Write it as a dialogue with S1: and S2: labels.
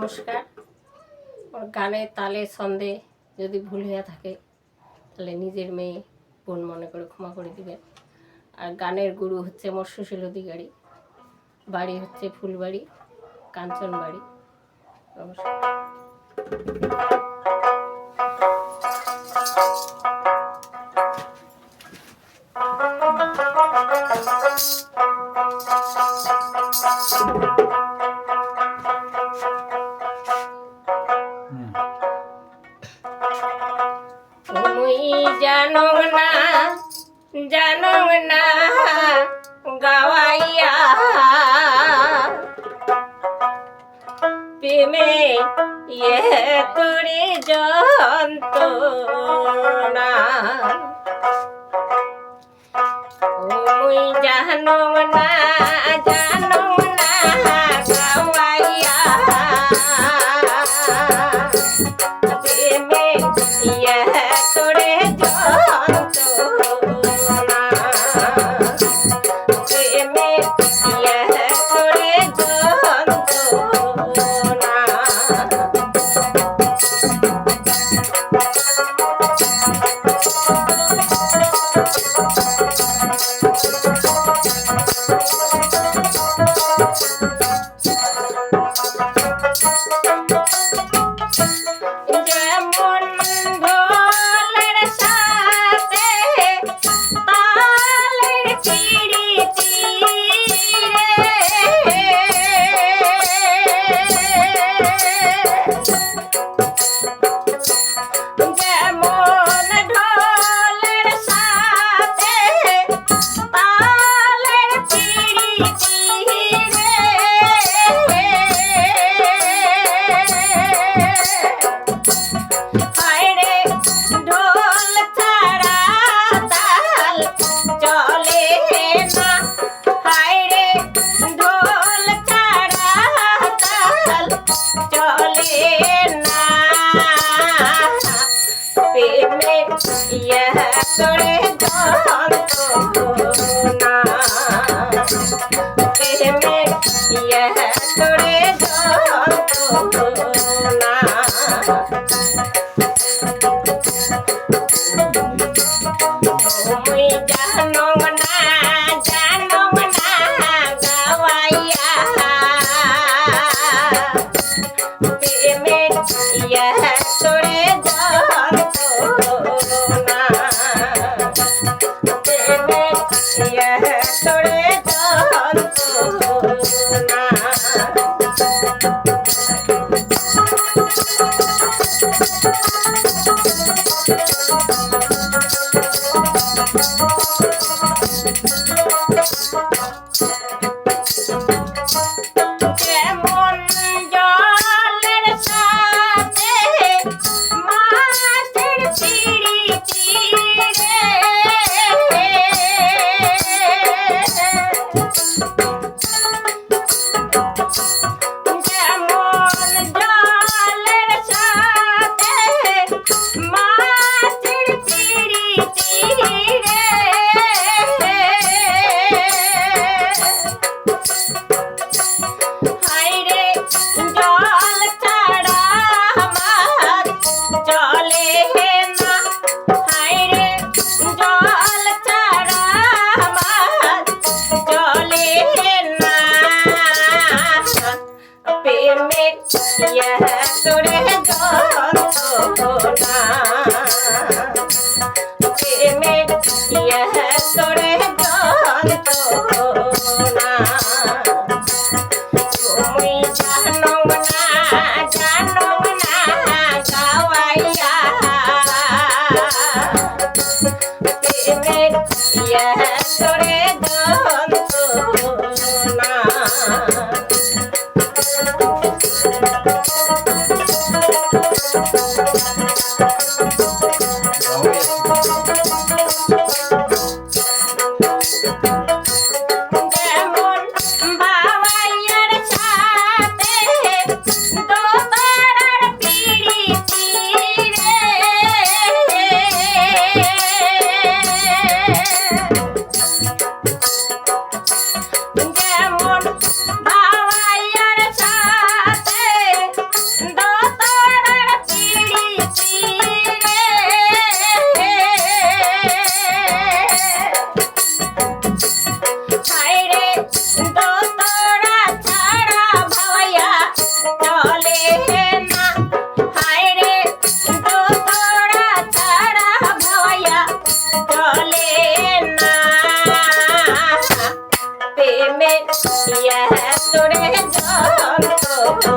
S1: নমস্কার। ওর গানে তালে ছন্দে যদি ভুল হয়ে থাকে, তাহলে নিজের মেয়ে বোন মনে করে ক্ষমা করে দিবেন। আর গানের গুরু হচ্ছে মোর সুশীল অধিকারী। বাড়ি হচ্ছে ফুলবাড়ি, কাঞ্চনবাড়ি। নমস্কার। মুই জানো না জানো না গাওয়াইয়া। প্রেমে ইয়ে তোরে যন্ত্রণা। মুই জানো না ইয়ে করে তোরে প্রেমে ইয়া তোরে যন্ত্রণা